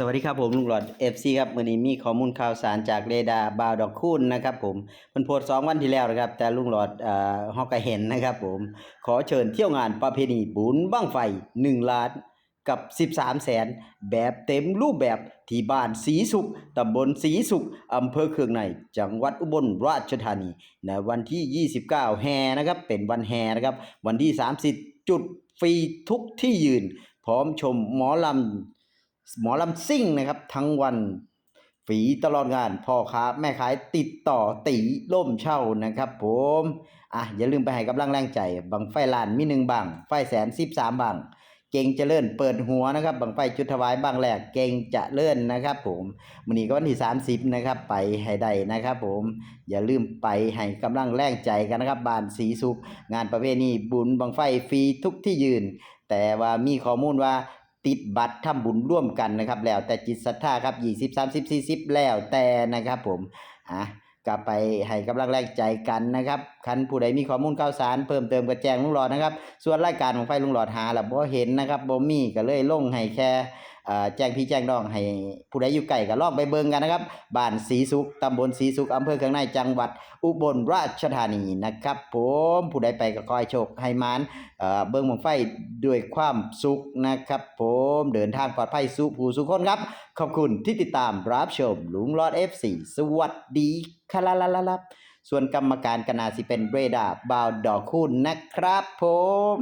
สวัสดีครับผมลุงหลอด FC ครับวันนี้มีข้อมูลข่าวสารจากเรดาร์บาวดอกคูนนะครับผมมันโพสสองวันที่แล้วนะครับ แต่ลุงหลอดเอ่อฮอกก็เห็นนะครับผมขอเชิญเที่ยวงานประเพณีบุญบั้งไฟ 1 ล้านกับ 13 แสน แบบเต็มรูปแบบที่บ้านสีสุขตำบลสีสุขอำเภอเคืองใน จังหวัดอุบลราชธานีในวันที่ 29 แฮนะครับเป็นวันแฮนะครับวันที่ 30 จุดฟรีทุกที่ยืน พร้อมชมหมอลำ หมอลำซิ่งนะครับ ทั้งวันฝีตลอดงานพ่อค้าแม่ขายติดต่อตีล่มเช่านะครับผมอะอย่าลืมไปให้กำลังแรงใจบังไฟลานมีหนึ่งบังไฟแสนสิบสามบังเก่งเจริญเปิดหัวนะครับบังไฟจุดถวายบังแรกเก่งจะเลื่อนนะครับ ผมวันนี้ก็วันที่30นะครับ ไปให้ได้นะครับ ผมอย่าลืมไปให้กำลังแรงใจกันนะครับบานสีสุขงานประเพณีบุญบังไฟฟรีทุกที่ยืน แต่ว่ามีข้อมูลว่า ติดบัตรทำบุญร่วมกันนะครับ แล้วแต่จิตศรัทธาครับ20 30 40แล้วแต่นะครับผมอะก็ไปให้กำลังแรงใจกันนะครับคันผู้ใดมีข้อมูลข่าวสารเพิ่มเติมก็แจ้งลุงหลอดนะครับ ส่วนรายการของไฟลุงหลอดหาแล้วบ่เห็นนะครับบ่มีก็เลยลงให้แค่ แจ้งพี่แจ้งน้องให้ผู้ใดอยู่ไกลก็ลองไปเบิ่งกันนะครับบ้านศรีสุขตำบลศรีสุขอำเภอเคืองในจังหวัดอุบลราชธานีนะครับ ผมผู้ใดไปก็ขอให้โชคให้มานเบิ่งบังไฟด้วยความสุขนะครับ ผมเดินทางปลอดภัยสู่ผู้สุขคนครับ ขอบคุณที่ติดตามรับชมลุงรอด F4 สวัสดีคารับส่วนกรรมการกนาสิเป็นเรดาร์บาวดอกคุณนะครับ ผม